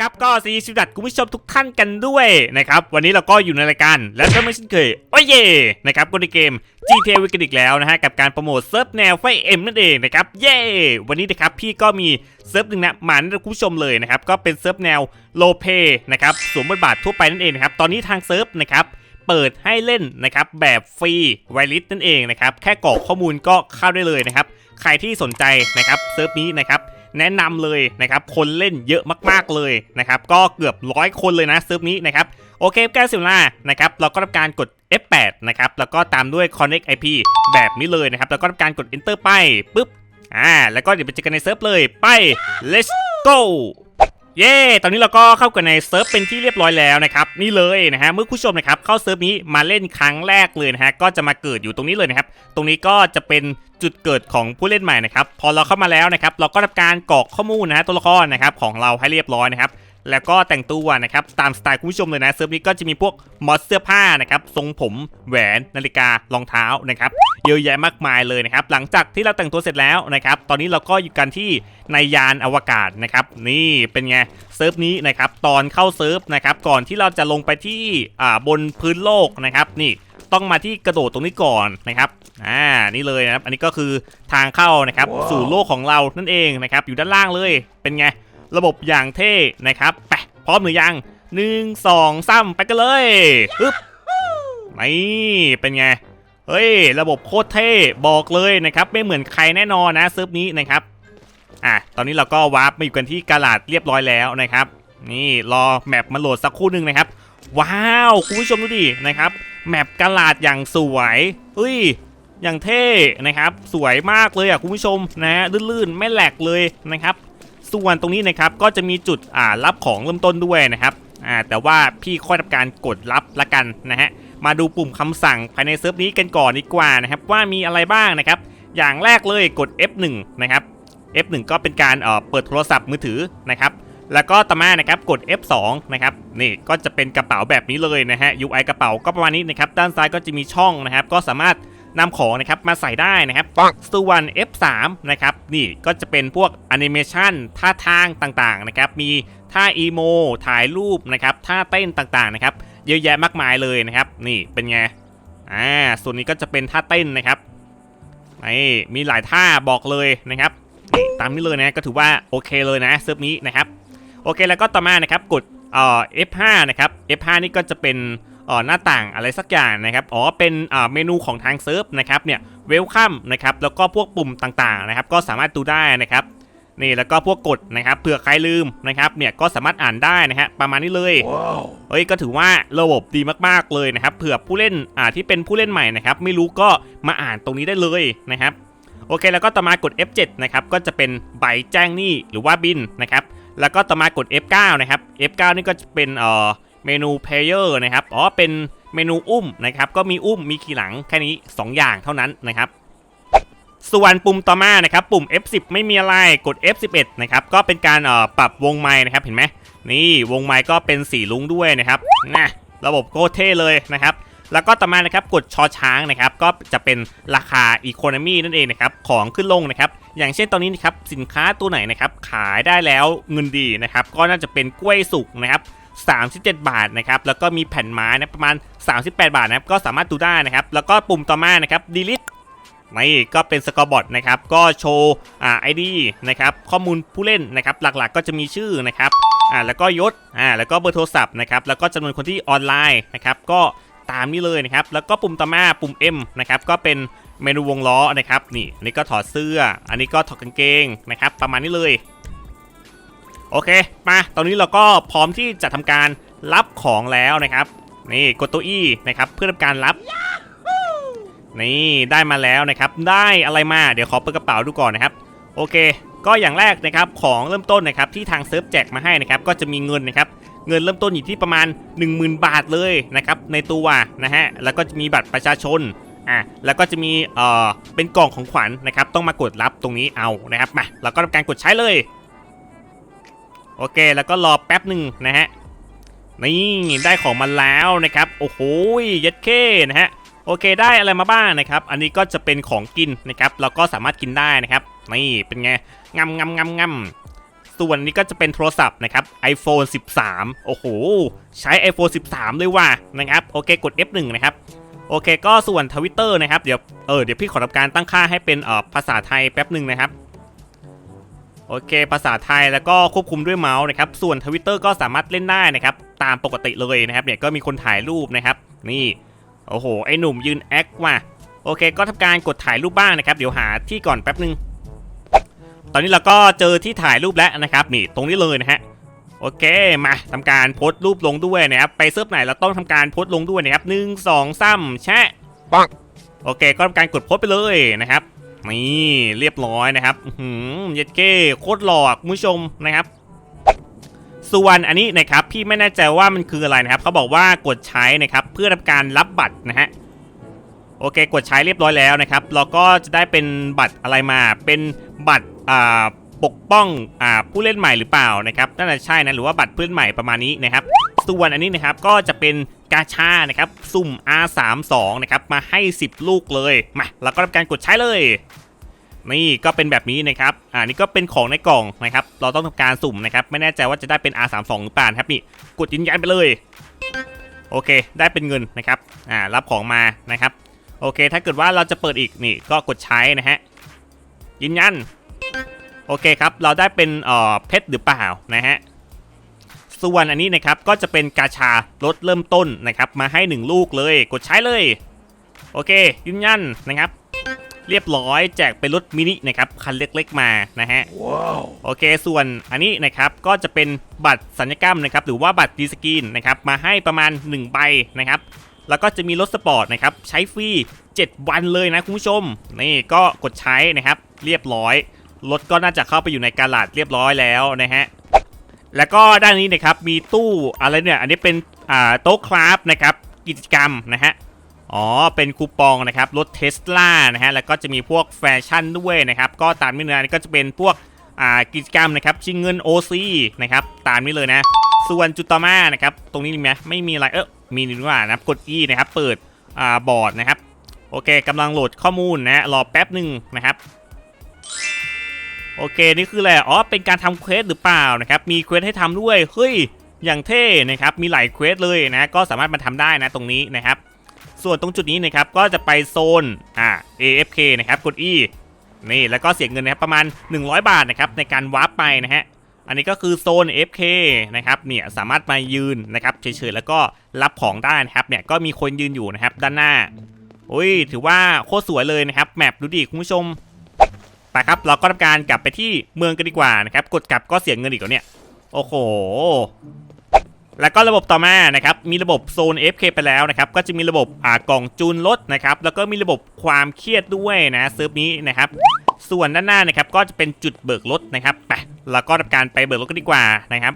ครับ ก็ซีสวัสดีคุณผู้ชมทุกท่านกันด้วยนะครับ วันนี้เราก็อยู่ในรายการ และก็ไม่เช่นเคย โอ้ยเย่นะครับก็ในเกม GTA วิกอีกแล้วนะฮะ กับการโปรโมทเซิร์ฟแนวไฟเอ็มนั่นเองนะครับ เย่วันนี้นะครับพี่ก็มีเซิร์ฟหนึ่งนะมาให้คุณผู้ชมเลยนะครับ ก็เป็นเซิร์ฟแนวโลเปนะครับสวมบทบาททั่วไปนั่นเองนะครับ ตอนนี้ทางเซิร์ฟนะครับเปิดให้เล่นนะครับแบบฟรีไวลิสนั่นเองนะครับ แค่กรอกข้อมูลก็เข้าได้เลยนะครับ ใครที่สนใจนะครับเซิร์ฟนี้นะครับ แนะนำเลยนะครับคนเล่นเยอะมากๆเลยนะครับก็เกือบร้อยคนเลยนะเซิร์ฟนี้นะครับโอเคแก้วสิล่านะครับเราก็ทำการกด F8 นะครับแล้วก็ตามด้วย Connect IP แบบนี้เลยนะครับแล้วก็ทำการกด Enter ไปปุ๊บอ่าแล้วก็เดี๋ยวไปเจอกันในเซิร์ฟเลยไป let's go เย้ ตอนนี้เราก็เข้ากันในเซิร์ฟเป็นที่เรียบร้อยแล้วนะครับ นี่เลยนะฮะ เมื่อผู้ชมนะครับเข้าเซิร์ฟนี้มาเล่นครั้งแรกเลยนะฮะ ก็จะมาเกิดอยู่ตรงนี้เลยนะครับ ตรงนี้ก็จะเป็นจุดเกิดของผู้เล่นใหม่นะครับ พอเราเข้ามาแล้วนะครับ เราก็ทำการกรอกข้อมูลนะฮะตัวละครนะครับของเราให้เรียบร้อยนะครับ แล้วก็แต่งตัวนะครับตามสไตล์คุณผู้ชมเลยนะเซิร์ฟนี้ก็จะมีพวกมอดเสื้อผ้านะครับทรงผมแหวนนาฬิการองเท้านะครับเยอะแยะมากมายเลยนะครับหลังจากที่เราแต่งตัวเสร็จแล้วนะครับตอนนี้เราก็อยู่กันที่ในยานอวกาศนะครับนี่เป็นไงเซิร์ฟนี้นะครับตอนเข้าเซิร์ฟนะครับก่อนที่เราจะลงไปที่อ่าบนพื้นโลกนะครับนี่ต้องมาที่กระโดดตรงนี้ก่อนนะครับ อ่า นี่เลยนะครับ อันนี้ก็คือทางเข้านะครับ สู่โลกของเรานั่นเองนะครับ อยู่ด้านล่างเลย เป็นไง ระบบอย่างเท่นะครับไปพร้อมหรือยังหนึ่งสองสามไปกันเลยปึ๊บนี่เป็นไงเฮ้ยระบบโคตรเท่บอกเลยนะครับ ไม่เหมือนใครแน่นอนนะเซิร์ฟนี้นะครับอะตอนนี้เราก็วาร์ปมาอยู่กันที่กาลาดเรียบร้อยแล้วนะครับ นี่รอแมปมาโหลดสักครู่หนึ่งนะครับ ว้าวคุณผู้ชมดูดินะครับแมปกาลาดอย่างสวยเฮ้ยอย่างเท่นะครับ สวยมากเลยอะคุณผู้ชมนะฮะลื่นๆไม่แหลกเลยนะครับ ส่วนตรงนี้นะครับก็จะมีจุดอ่ารับของเริ่มต้นด้วยนะครับอ่าแต่ว่าพี่ค่อยทำการกดรับละกันนะฮะมาดูปุ่มคำสั่งภายในเซิร์ฟนี้กันก่อนดีกว่านะครับว่ามีอะไรบ้างนะครับ อย่างแรกเลยกด F1 นะครับ F1 ก็เป็นการเอ่อเปิดโทรศัพท์มือถือนะครับแล้วก็ต่อมานะครับกด F2 นะครับนี่ก็จะเป็นกระเป๋าแบบนี้เลยนะฮะ UI กระเป๋าก็ประมาณนี้นะครับด้านซ้ายก็จะมีช่องนะครับ ก็สามารถ นำของนะครับมาใส่ได้นะครับปังส่วน F3 นะครับนี่ก็จะเป็นพวกแอนิเมชันท่าทางต่างๆนะครับมีท่าอีโมถ่ายรูปนะครับท่าเต้นต่างๆนะครับเยอะแยะมากมายเลยนะครับ นี่เป็นไงอ่าส่วนนี้ก็จะเป็นท่าเต้นนะครับนี่มีหลายท่าบอกเลยนะครับนี่ตามนี้เลยนะก็ถือว่าโอเคเลยนะเซิร์ฟนี้นะครับโอเคแล้วก็ต่อมานะครับกดเอ่อ F5 นะครับ F5 นี่ก็จะเป็นเอ่อ หน้าต่างอะไรสักอย่างนะครับอ๋อเป็นเอ่อเมนูของทางเซิร์ฟนะครับเนี่ยเวลคัมนะครับแล้วก็พวกปุ่มต่างๆนะครับก็สามารถดูได้นะครับนี่แล้วก็พวกกฎนะครับเผื่อใครลืมนะครับเนี่ยก็สามารถอ่านได้นะฮะประมาณนี้เลย Wow. เฮ้ยก็ถือว่าระบบดีมากๆเลยนะครับเผื่อผู้เล่นอ่าที่เป็นผู้เล่นใหม่นะครับไม่รู้ก็มาอ่านตรงนี้ได้เลยนะครับโอเคแล้วก็ต่อมากด F7 นะครับก็จะเป็นใบแจ้งหนี้หรือว่าบินนะครับแล้วก็ต่อมากด F9 นะครับ F9 นี่ก็จะเป็นเอ่อ เมนู Player นะครับอ๋อเป็นเมนูอุ้มนะครับก็มีอุ้มมีขี่หลังแค่นี้ 2 อย่างเท่านั้นนะครับส่วนปุ่มต่อมานะครับปุ่ม F10 ไม่มีอะไรกด F11 นะครับก็เป็นการเอ่อปรับวงไม้นะครับเห็นไหมนี่วงไม้ก็เป็นสีลุงด้วยนะครับนะระบบโคตรเท่เลยนะครับแล้วก็ต่อมานะครับกดชอช้างนะครับก็จะเป็นราคาอีโคโนมีนั่นเองนะครับของขึ้นลงนะครับอย่างเช่นตอนนี้นะครับสินค้าตัวไหนนะครับขายได้แล้วเงินดีนะครับก็น่าจะเป็นกล้วยสุกนะครับ 37 บาทนะครับแล้วก็มีแผ่นไม้นะประมาณ 38 บาทนะครับก็สามารถดูได้นะครับแล้วก็ปุ่มต่อมานะครับ delete นี่ก็เป็นสกอร์บอร์ดนะครับก็โชว์อ่าไอดีนะครับข้อมูลผู้เล่นนะครับหลักๆก็จะมีชื่อนะครับอ่าแล้วก็ยศอ่าแล้วก็เบอร์โทรศัพท์นะครับแล้วก็จำนวนคนที่ออนไลน์นะครับก็ตามนี้เลยนะครับแล้วก็ปุ่มต่อมาปุ่ม M นะครับก็เป็นเมนูวงล้อนะครับนี่อันนี้ก็ถอดเสื้อ อันนี้ก็ถอดกางเกงนะครับประมาณนี้เลย โอเค มา ตอนนี้เราก็พร้อมที่จะทำการรับของแล้วนะครับ นี่กดตัว E นะครับ เพื่อทำการรับ นี่ได้มาแล้วนะครับ ได้อะไรมา เดี๋ยวขอเปิดกระเป๋าดูก่อนนะครับ โอเค ก็อย่างแรกนะครับ ของเริ่มต้นนะครับที่ทางเซิร์ฟแจกมาให้นะครับ ก็จะมีเงินนะครับ เงินเริ่มต้นอยู่ที่ประมาณ 10,000 บาทเลยนะครับ ในตัวนะฮะ แล้วก็จะมีบัตรประชาชนอะแล้วก็จะมีเอ่อเป็นกล่องของขวัญนะครับ ต้องมากดรับตรงนี้เอานะครับมาเราก็ทำการกดใช้เลย โอเค แล้วก็รอแป๊บหนึ่งนะฮะ นี่ได้ของมาแล้วนะครับ โอ้โหเย็ดเคนะฮะ โอเคได้อะไรมาบ้างนะครับ อันนี้ก็จะเป็นของกินนะครับ เราก็สามารถกินได้นะครับ นี่เป็นไงงำงำงำงส่วนนี้ก็จะเป็นโทรศัพท์นะครับ iPhone 13 โอ้โห ใช้ iPhone 13 เลยว่ะนะครับ โอเคกด F1 นะครับโอเค ก็ส่วนทวิตเตอร์นะครับ เดี๋ยว เออ เดี๋ยวพี่ขอทำการตั้งค่าให้เป็นออภาษาไทยแป๊บหนึ่งนะครับ โอเค ภาษาไทยแล้วก็ควบคุมด้วยเมาส์นะครับ ส่วนทวิตเตอร์ก็สามารถเล่นได้นะครับ ตามปกติเลยนะครับ เนี่ยก็มีคนถ่ายรูปนะครับ นี่ โอ้โห ไอหนุ่มยืนแอคว่ะ โอเค ก็ทำการกดถ่ายรูปบ้างนะครับ เดี๋ยวหาที่ก่อนแป๊บหนึ่งตอนนี้เราก็เจอที่ถ่ายรูปแล้วนะครับ นี่ตรงนี้เลยนะฮะ โอเค มาทำการโพสต์รูปลงด้วยนะครับ ไปเซิร์ฟไหนเราต้องทำการโพสต์ลงด้วยนะครับหนึ่งสองสามแชะปังโอเค ก็ทำการกดโพสต์ไปเลยนะครับ นี่เรียบร้อยนะครับหืมเย็ดเก้โคตรหลอคุณผู้ชมนะครับ ส่วนอันนี้นะครับพี่ไม่แน่ใจว่ามันคืออะไรนะครับเขาบอกว่ากดใช้นะครับเพื่อทำการรับบัตรนะฮะโอเค กดใช้เรียบร้อยแล้วนะครับ เราก็จะได้เป็นบัตรอะไรมา เป็นบัตรอ่าปกป้องอ่าผู้เล่นใหม่หรือเปล่านะครับน่าจะใช่นะหรือว่าบัตรผู้เล่นใหม่ประมาณนี้นะครับ ส่วนอันนี้นะครับก็จะเป็นกาชานะครับสุ่ม R32 นะครับมาให้ 10 ลูกเลยมาเราก็ทำการกดใช้เลย นี่ก็เป็นแบบนี้นะครับอ่านี่ก็เป็นของในกล่องนะครับ เราต้องทำการสุ่มนะครับ ไม่แน่ใจว่าจะได้เป็น R32 หรือเปล่านะครับนี่กดยืนยันไปเลย โอเค ได้เป็นเงินนะครับอ่ารับของมานะครับ โอเค ถ้าเกิดว่าเราจะเปิดอีกนี่ก็กดใช้นะฮะยืนยันโอเคครับ เราได้เป็นเอ่อเพชรหรือเปล่านะฮะ ส่วนอันนี้นะครับก็จะเป็นกาชาลดเริ่มต้นนะครับมาให้ 1 ลูกเลย กดใช้เลย โอเคยืนยันนะครับ เรียบร้อยแจกเป็นรถมินินะครับคันเล็กๆมานะฮะว้าวโอเคส่วนอันนี้นะครับก็จะเป็นบัตรสัญญกรรมนะครับหรือว่าบัตรดีสกรีนนะครับมาให้ประมาณ 1 ใบนะครับแล้วก็จะมีรถสปอร์ตนะครับใช้ฟรี 7 วันเลยนะคุณผู้ชม นี่ก็กดใช้นะครับ เรียบร้อยรถก็น่าจะเข้าไปอยู่ในกาลาดเรียบร้อยแล้วนะฮะ แล้วก็ด้านนี้นะครับมีตู้อะไรเนี่ยอันนี้เป็นอ่าโต๊ะคราฟนะครับกิจกรรมนะฮะอ๋อเป็นคูปองนะครับรถเทสลานะฮะแล้วก็จะมีพวกแฟชั่นด้วยนะครับก็ตามนี้เลยนะก็จะเป็นพวกอ่ากิจกรรมนะครับชิงเงิน OC นะครับตามนี้เลยนะ ส่วนจุดต่อมานะครับตรงนี้มีไหมไม่มีอะไรเออมีนี่ว่านะครับกด E นะครับเปิดอ่าบอร์ดนะครับโอเคกำลังโหลดข้อมูลนะฮะรอแป๊บหนึ่งนะครับ โอเคนี่คืออะไรอ๋อเป็นการทำเควสหรือเปล่านะครับมีเควสให้ทำด้วยเฮ้ยอย่างเท่นะครับมีหลายเควสเลยนะก็สามารถมาทำได้นะตรงนี้นะครับ ส่วนตรงจุดนี้นะครับก็จะไปโซนอ่า AFK นะครับกด E นี่แล้วก็เสียเงินนะครับประมาณ 100 บาทนะครับในการวาร์ปไปนะฮะอันนี้ก็คือโซน FK นะครับเนี่ยสามารถมายืนนะครับเฉยๆแล้วก็รับของได้นะครับเนี่ยก็มีคนยืนอยู่นะครับด้านหน้าอุ้ยถือว่าโคตรสวยเลยนะครับแมปดูดิคุณผู้ชม ไปครับ เราก็ทำการกลับไปที่เมืองกันดีกว่านะครับ กดกลับก็เสียเงินอีกแล้วเนี่ย โอ้โห แล้วก็ระบบต่อมานะครับ มีระบบโซน FK ไปแล้วนะครับ ก็จะมีระบบอ่ากล่องจูนรถนะครับ แล้วก็มีระบบความเครียดด้วยนะเซิร์ฟนี้นะครับ ส่วนด้านหน้านะครับก็จะเป็นจุดเบิกรถนะครับ ไป เราก็ทำการไปเบิกรถกันดีกว่านะครับ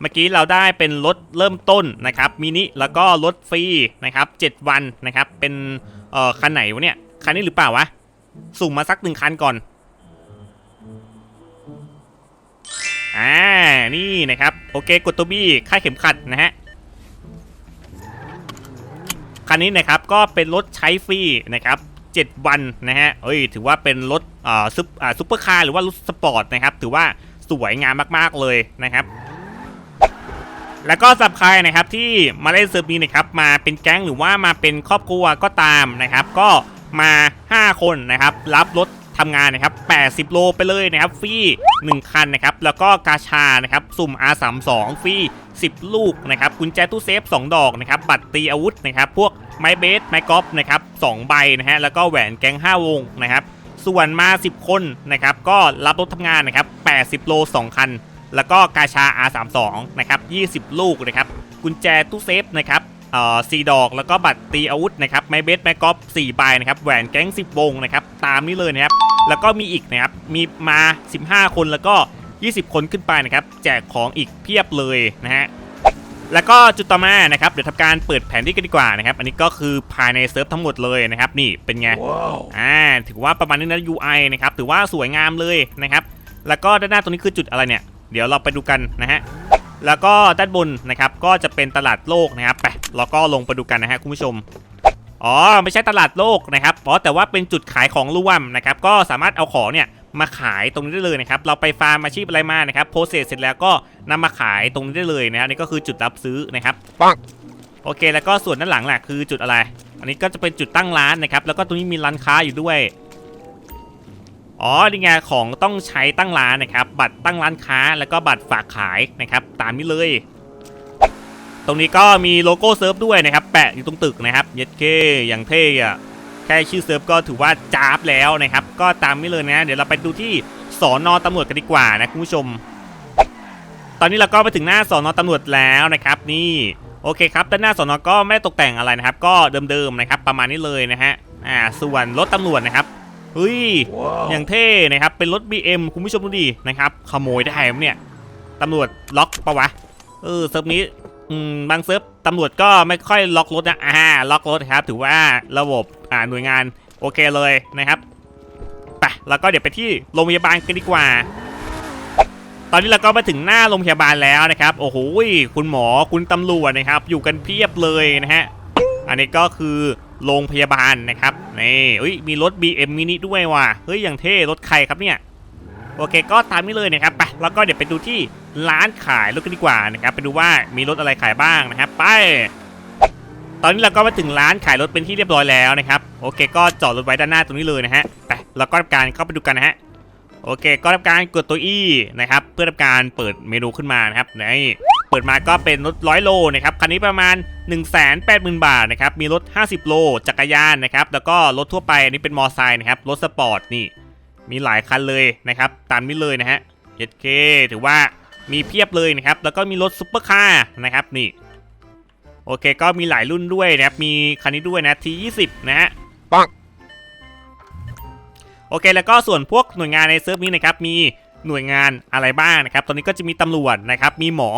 เมื่อกี้เราได้เป็นรถเริ่มต้นนะครับมินิแล้วก็รถฟรีนะครับ7วันนะครับเป็นเอ่อคันไหนวะเนี่ยคันนี้หรือเปล่าวะ สุ่มมาสักหนึ่งคันก่อน อ่า นี่นะครับ โอเค กดตัวบี้ค่าเข็มขัดนะฮะ คันนี้นะครับก็เป็นรถใช้ฟรีนะครับ7 วันนะฮะ เอ้ย ถือว่าเป็นรถอ่าซุปอ่าซุปเปอร์คาร์หรือว่ารถสปอร์ตนะครับ ถือว่าสวยงามมากๆเลยนะครับ แล้วก็สับใครนะครับที่มาเล่นเซิร์ฟนี้นะครับมาเป็นแก๊งหรือว่ามาเป็นครอบครัวก็ตามนะครับ ก็ มา 5 คนนะครับ รับรถทำงานนะครับ 80 โลไปเลยนะครับฟรี1 คันนะครับ แล้วก็กาชานะครับ สุ่ม R32 ฟรี10 ลูกนะครับ กุญแจตู้เซฟ 2 ดอกนะครับ บัตรตีอาวุธนะครับ พวกไม้เบส ไม้กอล์ฟนะครับ2ใบนะฮะ แล้วก็แหวนแกง 5 วงนะครับ ส่วนมา 10 คนนะครับ ก็รับรถทำงานนะครับ 80 โล 2 คัน แล้วก็กาชา R32 นะครับ 20 ลูกนะครับ กุญแจตู้เซฟนะครับ สี่ดอกแล้วก็บัตรตีอาวุธนะครับไม้เบสไม้กอล์ฟ4ใบนะครับแหวนแก๊ง10 วงนะครับตามนี้เลยนะครับแล้วก็มีอีกนะครับมีมา 15 คนแล้วก็ 20 คนขึ้นไปนะครับแจกของอีกเพียบเลยนะฮะแล้วก็จุดต่อมานะครับเดี๋ยวทำการเปิดแผนที่กันดีกว่านะครับอันนี้ก็คือภายในเซิร์ฟทั้งหมดเลยนะครับนี่เป็นไงว้าวอ่าถือว่าประมาณนี้นะ UI นะครับถือว่าสวยงามเลยนะครับแล้วก็ด้านหน้าตรงนี้คือจุดอะไรเนี่ย เดี๋ยวเราไปดูกันนะฮะแล้วก็ด้านบนนะครับก็จะเป็นตลาดโลกนะครับไป เราก็ลงไปดูกันนะฮะคุณผู้ชมอ๋อไม่ใช่ตลาดโลกนะครับอ๋อแต่ว่าเป็นจุดขายของร่วมนะครับก็สามารถเอาของเนี่ยมาขายตรงนี้ได้เลยนะครับ เราไปฟาร์มอาชีพอะไรมานะครับโพสเซสเสร็จแล้วก็นำมาขายตรงนี้ได้เลยนะอันนี้ก็คือจุดรับซื้อนะครับปังโอเค แล้วก็ส่วนด้านหลังแหละคือจุดอะไร อันนี้ก็จะเป็นจุดตั้งร้านนะครับ แล้วก็ตรงนี้มีร้านค้าอยู่ด้วย อ๋อนี่ไงของต้องใช้ตั้งร้านนะครับ บัตรตั้งร้านค้าแล้วก็บัตรฝากขายนะครับ ตามนี้เลย ตรงนี้ก็มีโลโก้เซิร์ฟด้วยนะครับ แปะอยู่ตรงตึกนะครับเย็ดเคอย่างเท่อะแค่ชื่อเซิร์ฟก็ถือว่าจ้าบแล้วนะครับ ก็ตามนี้เลยนะ เดี๋ยวเราไปดูที่สอนอตำรวจกันดีกว่านะคุณผู้ชม ตอนนี้เราก็ไปถึงหน้าสอนอตำรวจแล้วนะครับ นี่โอเคครับด้านหน้าสอนอก็ไม่ได้ตกแต่งอะไรนะครับ ก็เดิมๆนะครับ ประมาณนี้เลยนะฮะอ่าส่วนรถตำรวจนะครับเฮ้ยอย่างเท่นะครับ เป็นรถ BM คุณผู้ชมดูดินะครับ ขโมยได้ไหมเนี่ย ตำรวจล็อกปะวะ เออเซิร์ฟนี้ อืมบางเซิร์ฟตำรวจก็ไม่ค่อยล็อกรถนะอ่าล็อกรถครับ ถือว่าระบบอ่าหน่วยงานโอเคเลยนะครับไปแล้วก็เดี๋ยวไปที่โรงพยาบาลกันดีกว่า ตอนนี้เราก็มาถึงหน้าโรงพยาบาลแล้วนะครับ โอ้โหคุณหมอคุณตำรวจนะครับ อยู่กันเพียบเลยนะฮะอันนี้ก็คือโรงพยาบาลนะครับนี่มีรถ BM มินิด้วยว่ะเฮ้ยอย่างเท่รถใครครับเนี่ย โอเค ก็ตามนี้เลยนะครับไปแล้วก็เดี๋ยวไปดูที่ร้านขายรถกันดีกว่านะครับไปดูว่ามีรถอะไรขายบ้างนะครับ ไป ตอนนี้เราก็มาถึงร้านขายรถเป็นที่เรียบร้อยแล้วนะครับโอเค ก็จอดรถไว้ด้านหน้าตรงนี้เลยนะฮะไปแล้วก็ทำการเข้าไปดูกันนะฮะโอเค ก็ทำการกดตัว E นะครับ เพื่อทำการเปิดเมนูขึ้นมานะครับนี่เปิดมาก็เป็นรถร้อยโลนะครับคันนี้ประมาณ 1 8 0 0 0 0 บาทนะครับมีรถ 50 โล จักรยานนะครับแล้วก็รถทั่วไปอันนี้เป็นมอไซค์นะครับรถสปอร์ตนี่ มีหลายคันเลยนะครับตามนี้เลยนะฮะ 7K ถือว่ามีเพียบเลยนะครับ แล้วก็มีรถซุปเปอร์คาร์นะครับนี่ โอเคก็มีหลายรุ่นด้วยนะครับ มีคันนี้ด้วยนะ T20 นะฮะปังโอเคแล้วก็ส่วนพวกหน่วยงานในเซิร์ฟนี้นะครับมีหน่วยงานอะไรบ้างนะครับ ตอนนี้ก็จะมีตำรวจนะครับ มีหมอ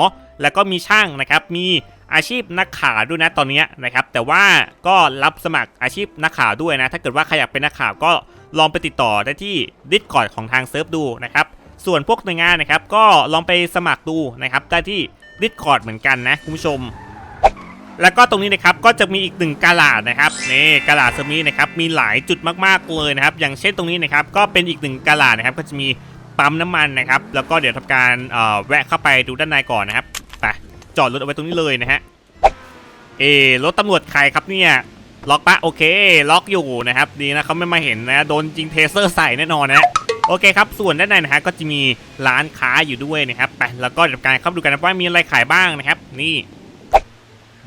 แล้วก็มีช่างนะครับ มีอาชีพนักข่าวด้วยนะตอนนี้นะครับ แต่ว่าก็รับสมัครอาชีพนักข่าวด้วยนะ ถ้าเกิดว่าใครอยากเป็นนักข่าวก็ ลองไปติดต่อได้ที่ดิสคอร์ดของทางเซิร์ฟดูนะครับ ส่วนพวกหน่วยงานนะครับ ก็ลองไปสมัครดูนะครับได้ที่ดิสคอร์ดเหมือนกันนะคุณผู้ชม แล้วก็ตรงนี้นะครับก็จะมีอีกหนึ่งกาลาดนะครับนี่กาลาดเซอร์มีนะครับมีหลายจุดมากๆเลยนะครับ อย่างเช่นตรงนี้นะครับก็เป็นอีกหนึ่งกาลาดนะครับ ก็จะมีปั๊มน้ำมันนะครับ แล้วก็เดี๋ยวทำการแวะเข้าไปดูด้านในก่อนนะครับไปจอดรถเอาไว้ตรงนี้เลยนะฮะเออรถตำรวจใครครับเนี่ย ล็อกปะโอเค ล็อกอยู่นะครับ ดีนะเขาไม่มาเห็นนะ โดนจริงเทเซอร์ใส่แน่นอนนะโอเคครับ ส่วนด้านในนะฮะก็จะมีร้านค้าอยู่ด้วยนะครับไปแล้วก็เดี๋ยวทำการเข้าไปดูกันนะว่ามีอะไรขายบ้างนะครับ นี่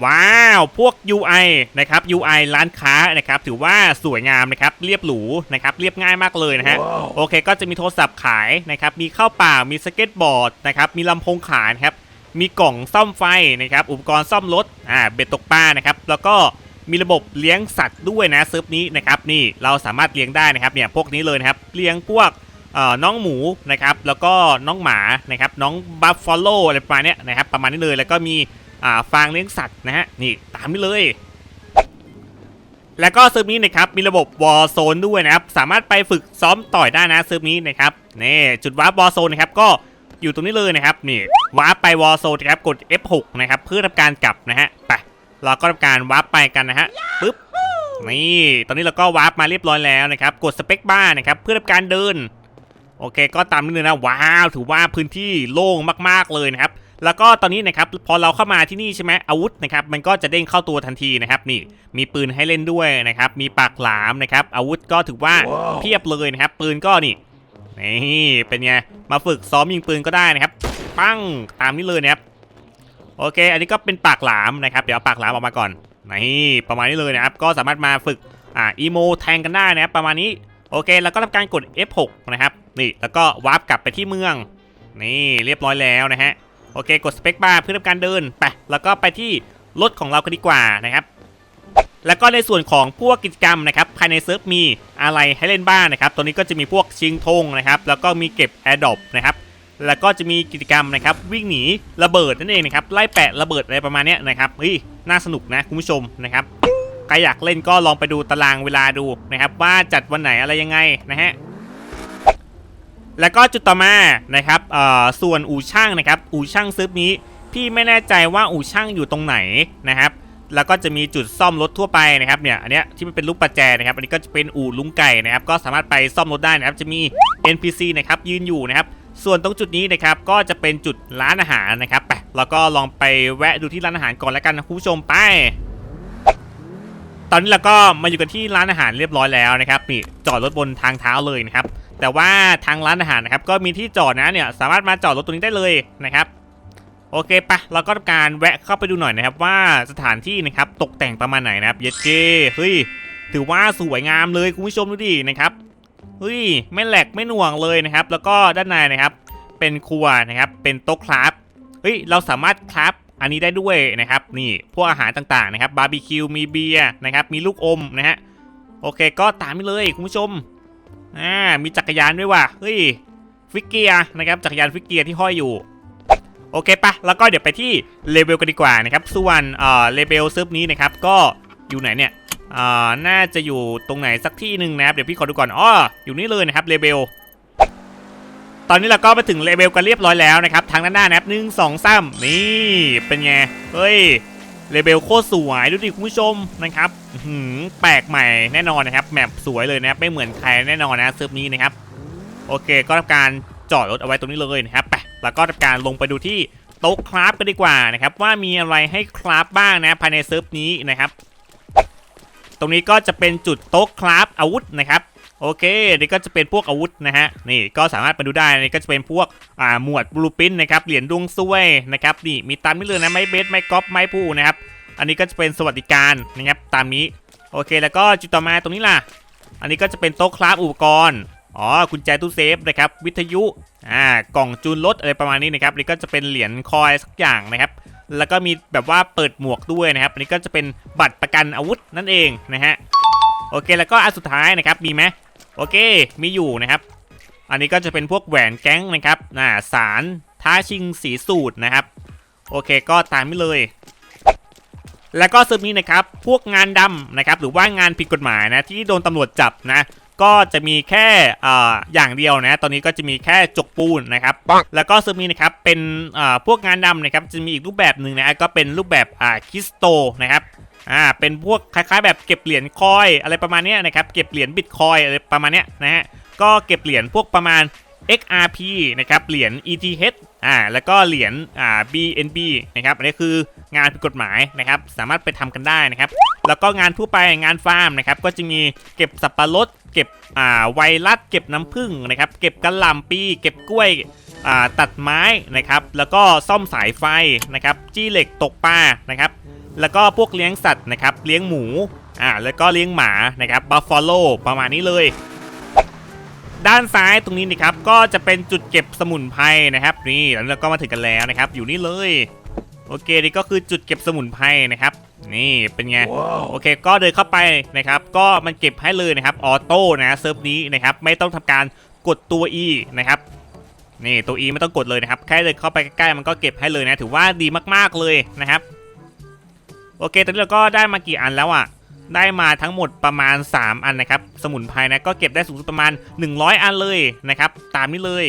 ว้าว พวก UI นะครับ UI ร้านค้านะครับ ถือว่าสวยงามนะครับ เรียบหรูนะครับ เรียบง่ายมากเลยนะฮะ โอเค ก็จะมีโทรศัพท์ขายนะครับ มีข้าวเปล่า มีสเก็ตบอร์ดนะครับ มีลำโพงขายนะครับ มีกล่องซ่อมไฟนะครับ อุปกรณ์ซ่อมรถ อ่า เบ็ดตกปลานะครับ แล้วก็ มีระบบเลี้ยงสัตว์ด้วยนะเซิร์ฟนี้นะครับนี่เราสามารถเลี้ยงได้นะครับเนี่ยพวกนี้เลยนะครับเลี้ยงพวกเอ่อน้องหมูนะครับแล้วก็น้องหมานะครับน้องบัฟฟาโลอะไรประมาณนี้นะครับประมาณนี้เลยแล้วก็มีฟางเลี้ยงสัตว์นะฮะนี่ตามนี้เลย แล้วก็เซิร์ฟนี้นะครับมีระบบวอลโซนด้วยนะครับสามารถไปฝึกซ้อมต่อยได้นะเซิร์ฟนี้นะครับนี่จุดวาร์ปวอลโซนนะครับก็อยู่ตรงนี้เลยนะครับนี่วาร์ปไปวอลโซนนะครับกด F6 นะครับเพื่อทำการกลับนะฮะไป เราก็ทำการวาร์ปไปกันนะฮะปึ๊บนี่ตอนนี้เราก็วาร์ปมาเรียบร้อยแล้วนะครับกดสเปคบ้าร์นะครับเพื่อทำการเดินโอเค ก็ตามนี้เลยนะว้าวถือว่าพื้นที่โล่งมากๆเลยนะครับแล้วก็ตอนนี้นะครับพอเราเข้ามาที่นี่ใช่ไหมอาวุธนะครับมันก็จะเด้งเข้าตัวทันทีนะครับนี่มีปืนให้เล่นด้วยนะครับมีปากหลามนะครับอาวุธก็ถือว่าว้าวเพียบเลยนะครับปืนก็นี่นี่เป็นไงมาฝึกซ้อมยิงปืนก็ได้นะครับ ปั้งตามนี้เลยนะครับ โอเค อันนี้ก็เป็นปากหลามนะครับ เดี๋ยวเอาปากหลามออกมาก่อนนี่ประมาณนี้เลยนะครับ ก็สามารถมาฝึกอ่าอีโมแทงกันได้นะครับ ประมาณนี้ โอเค แล้วก็ทำการกด F6 นะครับ นี่ แล้วก็วาร์ปกลับไปที่เมือง นี่เรียบร้อยแล้วนะฮะ โอเค กดสเปคบาร์เพื่อทำการเดิน ไป แล้วก็ไปที่รถของเรากันดีกว่านะครับ แล้วก็ในส่วนของพวกกิจกรรมนะครับ ภายในเซิร์ฟมีอะไรให้เล่นบ้างนะครับ ตัวนี้ก็จะมีพวกชิงธงนะครับ แล้วก็มีเก็บแอร์ดรอปนะครับ แล้วก็จะมีกิจกรรมนะครับวิ่งหนีระเบิดนั่นเองนะครับไล่แปะระเบิดอะไรประมาณนี้นะครับเฮ้ยน่าสนุกนะคุณผู้ชมนะครับใครอยากเล่นก็ลองไปดูตารางเวลาดูนะครับว่าจัดวันไหนอะไรยังไงนะฮะแล้วก็จุดต่อมานะครับเอ่อส่วนอู่ช่างนะครับอู่ช่างซึบนี้พี่ไม่แน่ใจว่าอู่ช่างอยู่ตรงไหนนะครับแล้วก็จะมีจุดซ่อมรถทั่วไปนะครับเนี่ยอันเนี้ยที่มันเป็นลูกประแจนะครับอันนี้ก็จะเป็นอู่ลุงไก่นะครับก็สามารถไปซ่อมรถได้นะครับจะมี NPC นะครับยืนอยู่นะครับ ส่วนตรงจุดนี้นะครับก็จะเป็นจุดร้านอาหารนะครับไปแล้วก็ลองไปแวะดูที่ร้านอาหารก่อนแล้วกันนะคุณผู้ชมไป ตอนนี้เราก็มาอยู่กันที่ร้านอาหารเรียบร้อยแล้วนะครับนี่จอดรถบนทางเท้าเลยนะครับ แต่ว่าทางร้านอาหารนะครับก็มีที่จอดนะเนี่ยสามารถมาจอดรถตรงนี้ได้เลยนะครับโอเคปะเราก็ทำการแวะเข้าไปดูหน่อยนะครับว่าสถานที่นะครับตกแต่งประมาณไหนนะครับเย็ดเก้เฮ้ยถือว่าสวยงามเลยคุณผู้ชมดูดินะครับ เฮ้ยไม่แหลกไม่หน่วงเลยนะครับ แล้วก็ด้านในนะครับ เป็นครัวนะครับ เป็นโต๊ะคราฟเฮ้ยเราสามารถคราฟอันนี้ได้ด้วยนะครับ นี่พวกอาหารต่างๆนะครับบาร์บีคิวมีเบียร์นะครับมีลูกอมนะฮะโอเคก็ตามไปเลยคุณผู้ชมอ่ามีจักรยานด้วยว่ะเฮ้ยฟิกเกียร์นะครับจักรยานฟิกเกียร์ที่ห้อยอยู่โอเคปะแล้วก็เดี๋ยวไปที่เลเวลกันดีกว่านะครับส่วนเอ่อเลเวลเซิร์ฟนี้นะครับก็ อยู่ไหนเนี่ยอ่อน่าจะอยู่ตรงไหนสักที่หนึ่งนะครับ เดี๋ยวพี่ขอดูก่อนอ้ออยู่นี่เลยนะครับเลเวลตอนนี้เราก็มาถึงเลเวลกันเรียบร้อยแล้วนะครับ ทางด้านหน้านะครับหนึ่งสองสามนี่เป็นไง เฮ้ยเลเวลโคตรสวยดูดิคุณผู้ชมนะครับหือแปลกใหม่แน่นอนนะครับแมปสวยเลยนะครับไม่เหมือนใครแน่นอนนะเซิร์ฟนี้นะครับ โอเค ก็ทำการจอดรถเอาไว้ตรงนี้เลยนะครับไปแล้วก็ทำการลงไปดูที่โต๊ะคราฟกันดีกว่านะครับว่ามีอะไรให้คราฟบ้างนะภายในเซิร์ฟนี้นะครับ ตรงนี้ก็จะเป็นจุดโต๊ะคราฟอาวุธนะครับโอเคนี่ก็จะเป็นพวกอาวุธนะฮะนี่ก็สามารถมาดูได้นี่ก็จะเป็นพวกอ่าหมวดบลูปินนะครับเหรียญดวงซวยนะครับนี่มีตามนี้เลยนะไม้เบสไม้กอล์ฟไม้ผู้นะครับอันนี้ก็จะเป็นสวัสดิการนะครับตามนี้โอเคแล้วก็จุดต่อมาตรงนี้ล่ะ อันนี้ก็จะเป็นโต๊ะคราฟอุปกรณ์อ๋อกุญแจตู้เซฟนะครับวิทยุอ่ากล่องจูนรถอะไรประมาณนี้นะครับนี่ก็จะเป็นเหรียญคอยสักอย่างนะครับ แล้วก็มีแบบว่าเปิดหมวกด้วยนะครับ อันนี้ก็จะเป็นบัตรประกันอาวุธนั่นเองนะฮะ โอเค แล้วก็อันสุดท้ายนะครับ มีไหมโอเค มีอยู่นะครับ อันนี้ก็จะเป็นพวกแหวนแก๊งนะครับน่าสารท้าชิงสีสูตรนะครับ โอเค ก็ตามนี้เลย แล้วก็เซิร์ฟนี้นะครับ พวกงานดำนะครับ หรือว่างานผิดกฎหมายนะ ที่โดนตำรวจจับนะ ก็จะมีแค่อ่าอย่างเดียวนะ ตอนนี้ก็จะมีแค่จกปูนนะครับแล้วก็เซิร์ฟนี้นะครับเป็นอ่าพวกงานดำนะครับจะมีอีกรูปแบบหนึ่งนะก็เป็นรูปแบบอ่าคิสโตนะครับอ่าเป็นพวกคล้ายๆ แบบเก็บเหรียญคอยอะไรประมาณเนี้ยนะครับเก็บเหรียญบิตคอยอะไรประมาณเนี้ยนะฮะก็เก็บเหรียญพวกประมาณ XRP นะครับเหรียญ ETH อ่าแล้วก็เหรียญอ่า BNB นะครับอันนี้คืองานผิดกฎหมายนะครับสามารถไปทำกันได้นะครับ แล้วก็งานทั่วไปงานฟาร์มนะครับก็จะมีเก็บสับปะรดเก็บอ่าไวรัสเก็บน้ำผึ้งนะครับเก็บกระหล่ำปีเก็บกล้วยอ่าตัดไม้นะครับแล้วก็ซ่อมสายไฟนะครับจี้เหล็กตกปลานะครับแล้วก็พวกเลี้ยงสัตว์นะครับเลี้ยงหมูอ่าแล้วก็เลี้ยงหมานะครับบัฟฟาโลประมาณนี้เลยด้านซ้ายตรงนี้นะครับก็จะเป็นจุดเก็บสมุนไพรนะครับนี่แล้วเราก็มาถึงกันแล้วนะครับ อยู่นี่เลย โอเคนี่ก็คือจุดเก็บสมุนไพรนะครับ นี่เป็นไง โอเค ก็เดินเข้าไปนะครับ ก็มันเก็บให้เลยนะครับออโต้นะเซิร์ฟนี้นะครับไม่ต้องทำการกดตัว E นะครับนี่ตัว E ไม่ต้องกดเลยนะครับแค่เดินเข้าไปใกล้ๆมันก็เก็บให้เลยนะถือว่าดีมากๆเลยนะครับ โอเคตอนนี้เราก็ได้มากี่อันแล้วอะได้มาทั้งหมดประมาณ 3 อันนะครับ สมุนไพรนะก็เก็บได้สูงสุดประมาณ 100 อันเลยนะครับ ตามนี้เลย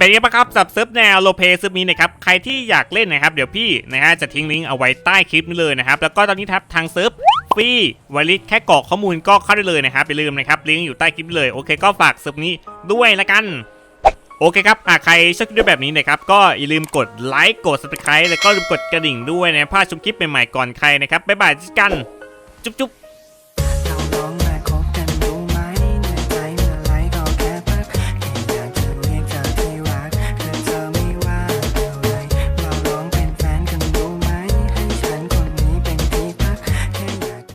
เป็นยังไงบ้ครับสับเซิร์ฟแนวโลเปซิร์ฟนี้นะครับใครที่อยากเล่นนะครับเดี๋ยวพี่นะฮะจะทิ้งลิงก์เอาไว้ใต้คลิปนี้เลยนะครับแล้วก็ตอนนี้ทับทางเซิร์ฟฟรีไวลิสแค่กรอกข้อมูลก็เข้าได้เลยนะครับอย่าลืมนะครับลิงก์อยู่ใต้คลิปเลยโอเคก็ฝากเซิร์ฟนี้ด้วยละกันโอเคครับอะใครชอบคลิปแบบนี้นะครับ ก็อย่าลืมกดไลค์กด subscribe แล้วก็ลืมกดกระดิ่งด้วยนะพลาดชมคลิปใหม่ๆก่อนใครนะครับ บ๊ายบายจอกัน จุ๊บ